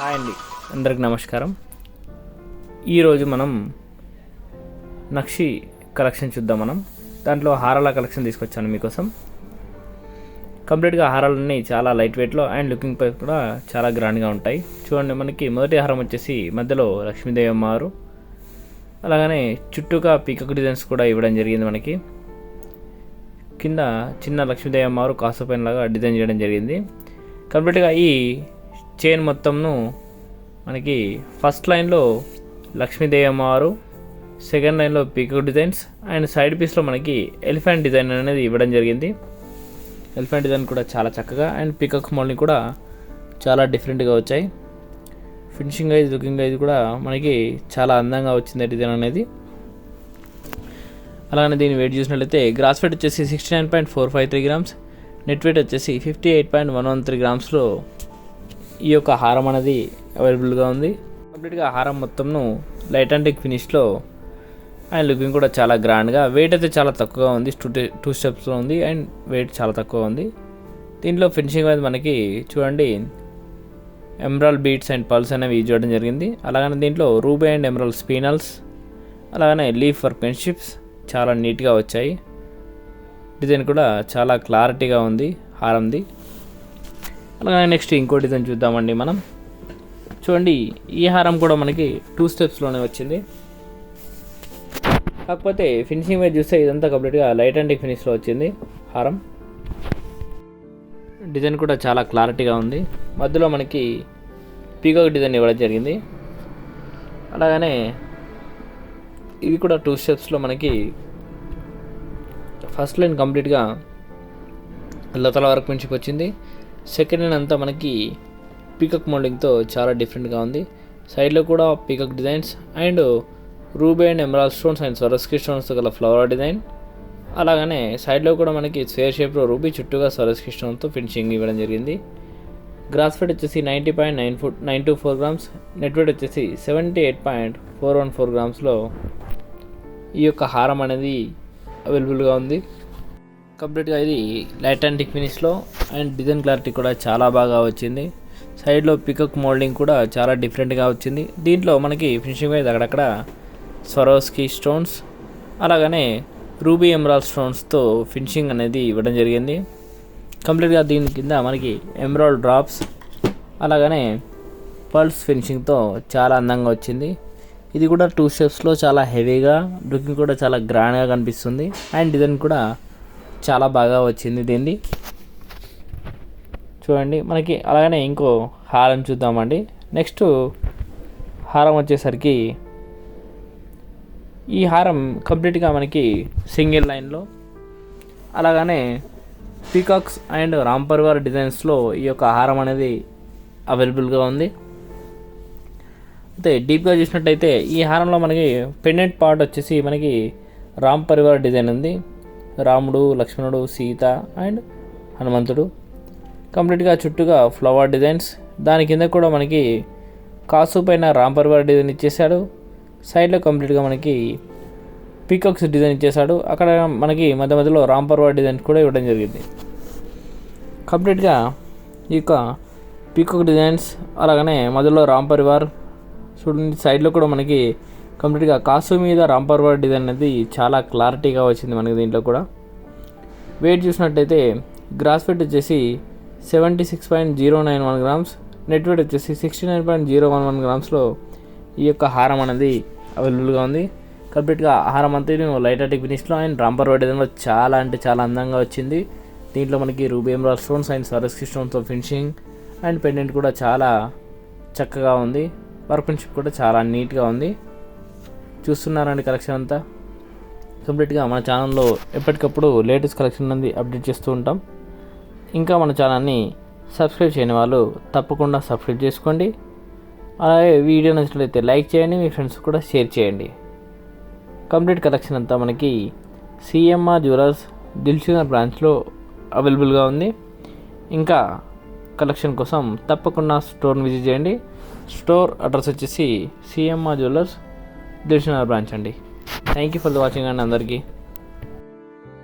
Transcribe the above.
Hi అండి. అందరికి నమస్కారం. ఈరోజు మనం నక్షి కలెక్షన్ చూద్దాం మనం. దాంట్లో హారాల కలెక్షన్ తీసుకొచ్చాను మీకోసం. కంప్లీట్గా హారాలన్నీ చాలా లైట్ వెయిట్లో అండ్ లుకింగ్ పై కూడా చాలా గ్రాండ్గా ఉంటాయి. చూడండి మనకి మొదటి హారం వచ్చేసి మధ్యలో లక్ష్మీదేవి అమ్మవారు. అలాగనే చుట్టూగా పీకక్ డిజైన్స్ కూడా ఇవ్వడం జరిగింది మనకి. కింద చిన్న లక్ష్మీదేవి అమ్మవారు కాసు డిజైన్ చేయడం జరిగింది. కంప్లీట్గా ఈ చైన్ మొత్తంను మనకి ఫస్ట్ లైన్లో లక్ష్మీదేవి అమ్మవారు సెకండ్ లైన్లో పీకో డిజైన్స్ అండ్ సైడ్ పీస్లో మనకి ఎలిఫెంట్ డిజైన్ అనేది ఇవ్వడం జరిగింది. ఎలిఫెంట్ డిజైన్ కూడా చాలా చక్కగా అండ్ పీకాక్ మోల్ని కూడా చాలా డిఫరెంట్గా వచ్చాయి. ఫినిషింగ్ అయితే లుకింగ్ అయితే కూడా మనకి చాలా అందంగా వచ్చింది డిజైన్ అనేది. అలానే దీన్ని వెయిట్ చూసినట్లయితే గ్రాస్ వెయిట్ వచ్చేసి sixty nine point four five three grams net weight వచ్చేసి fifty eight point one one three గ్రామ్స్లో ఈ యొక్క హారం అనేది అవైలబుల్గా ఉంది. కంప్లీట్గా హారం మొత్తంను లైట్ అండ్ టెక్ ఫినిష్లో అండ్ లుకింగ్ కూడా చాలా గ్రాండ్గా వెయిట్ అయితే చాలా తక్కువగా ఉంది టూ టూ స్టెప్స్లో ఉంది అండ్ వెయిట్ చాలా తక్కువ ఉంది. దీంట్లో ఫినిషింగ్ అనేది మనకి చూడండి ఎమరాల్ బీట్స్ అండ్ పల్స్ అనేవి చూడడం జరిగింది. అలాగనే దీంట్లో రూబీ అండ్ ఎమరాల్ స్పీనల్స్ అలాగనే లీఫ్ ఫర్ పెన్షిప్స్ చాలా నీట్గా వచ్చాయి. డిజైన్ కూడా చాలా క్లారిటీగా ఉంది హారంది. అలాగే నెక్స్ట్ ఇంకో డిజైన్ చూద్దామండి మనం. చూడండి ఈ హారం కూడా మనకి టూ స్టెప్స్లోనే వచ్చింది. కాకపోతే ఫినిషింగ్ మీద చూస్తే ఇదంతా కంప్లీట్గా లైట్ అండ్ ఫినిష్లో వచ్చింది హారం. డిజైన్ కూడా చాలా క్లారిటీగా ఉంది. మధ్యలో మనకి పీకాక్ డిజైన్ ఇవ్వడం జరిగింది. అలాగనే ఇవి కూడా టూ స్టెప్స్లో మనకి ఫస్ట్ లైన్ కంప్లీట్గా లతల వరకు నుంచి వచ్చింది. సెకండ్ హ్యాండ్ అంతా మనకి పీకక్ మోల్డింగ్తో చాలా డిఫరెంట్గా ఉంది. సైడ్లో కూడా peacock designs and ruby and emerald stones and Swarovski స్టోన్స్తో గల ఫ్లవర్ డిజైన్ అలాగనే సైడ్లో కూడా మనకి స్వేర్ షేప్లో రూబీ చుట్టూగా సరస్కి స్టోన్తో ఫినిషింగ్ ఇవ్వడం జరిగింది. గ్రాస్ వెయిట్ వచ్చేసి ninety point nine four nine two four grams net weight వచ్చేసి seventy eight point four one four గ్రామ్స్లో ఈ యొక్క హారం అనేది అవైలబుల్గా ఉంది. కంప్లీట్గా ఇది లైట్ అండ్ ఫినిష్లో అండ్ డిజైన్ క్లారిటీ కూడా చాలా బాగా వచ్చింది. సైడ్లో పికక్ మోల్డింగ్ కూడా చాలా డిఫరెంట్గా వచ్చింది. దీంట్లో మనకి ఫినిషింగ్ మీద అక్కడక్కడ స్వరోస్కి స్టోన్స్ అలాగనే రూబీ ఎమరాల్ స్టోన్స్తో ఫినిషింగ్ అనేది ఇవ్వడం జరిగింది. కంప్లీట్గా దీని కింద మనకి ఎమరాల్ డ్రాప్స్ అలాగనే పల్స్ ఫినిషింగ్తో చాలా అందంగా వచ్చింది. ఇది కూడా టూ స్టెప్స్లో చాలా హెవీగా లుకింగ్ కూడా చాలా గ్రాండ్గా కనిపిస్తుంది. అండ్ డిజైన్ కూడా చాలా బాగా వచ్చింది దీన్ని. చూడండి మనకి అలాగనే ఇంకో హారం చూద్దామండి. నెక్స్ట్ హారం వచ్చేసరికి ఈ హారం కంప్లీట్గా మనకి సింగిల్ లైన్లో అలాగనే పీకాక్స్ అండ్ రాంపర్వార్ డిజైన్స్లో ఈ యొక్క హారం అనేది అవైలబుల్గా ఉంది. అయితే డీప్గా చూసినట్టయితే ఈ హారంలో మనకి పెండెంట్ పార్ట్ వచ్చేసి మనకి రామ్ పరివార్ డిజైన్ ఉంది. రాముడు లక్ష్మణుడు సీత అండ్ హనుమంతుడు. కంప్లీట్గా చుట్టూగా ఫ్లవర్ డిజైన్స్. దాని కింద కూడా మనకి కాసు పైన రాంపర్వర్ డిజైన్ ఇచ్చేసాడు సైడ్లో కంప్లీట్గా మనకి పీకాక్స్ డిజైన్ ఇచ్చేసాడు అక్కడ మనకి మధ్య మధ్యలో రాంపర్వర్ డిజైన్ కూడా ఇవ్వడం జరిగింది. కంప్లీట్గా ఈ యొక్క పీకాక్ డిజైన్స్ అలాగనే మధ్యలో రాంపరివార్ చూడండి సైడ్లో కూడా మనకి కంప్లీట్గా కాసు మీద రాంపర్వర్ డిజైన్ అనేది చాలా క్లారిటీగా వచ్చింది మనకి దీంట్లో కూడా. వెయిట్ చూసినట్టయితే గ్రాస్ వెయిట్ వచ్చేసి seventy six point zero nine one grams net weight వచ్చేసి sixty nine point zero one one గ్రామ్స్లో ఈ యొక్క హారం అనేది అవైలబుల్గా ఉంది. కంప్లీట్గా హారం అంతా లైట్ అటిక్ ఫినిష్లో అండ్ రాంపర్వాడ్ డిజైన్లో చాలా అంటే చాలా అందంగా వచ్చింది. దీంట్లో మనకి ruby emerald stones and Swarovski stones finishing and pendant కూడా చాలా చక్కగా ఉంది. వర్క్మెన్షిప్ కూడా చాలా నీట్గా ఉంది. చూస్తున్నారండి కలెక్షన్ అంతా. కంప్లీట్గా మన ఛానల్లో ఎప్పటికప్పుడు లేటెస్ట్ కలెక్షన్ అనేది అప్డేట్ చేస్తూ ఉంటాం. ఇంకా మన ఛానల్ని సబ్స్క్రైబ్ చేయని వాళ్ళు తప్పకుండా సబ్స్క్రైబ్ చేసుకోండి. అలాగే వీడియో నచ్చినట్లయితే లైక్ చేయండి మీ ఫ్రెండ్స్ కూడా షేర్ చేయండి. కంప్లీట్ కలెక్షన్ అంతా మనకి సిఎంఆర్ జ్యువెలర్స్ దిల్షుగర్ బ్రాంచ్లో అవైలబుల్గా ఉంది. ఇంకా కలెక్షన్ కోసం తప్పకుండా స్టోర్ని విజిట్ చేయండి. స్టోర్ అడ్రస్ వచ్చేసి సిఎంఆర్ జ్యువెలర్స్ దిల్షుగర్ బ్రాంచ్ అండి. Thank you for the watching అండి అందరికీ.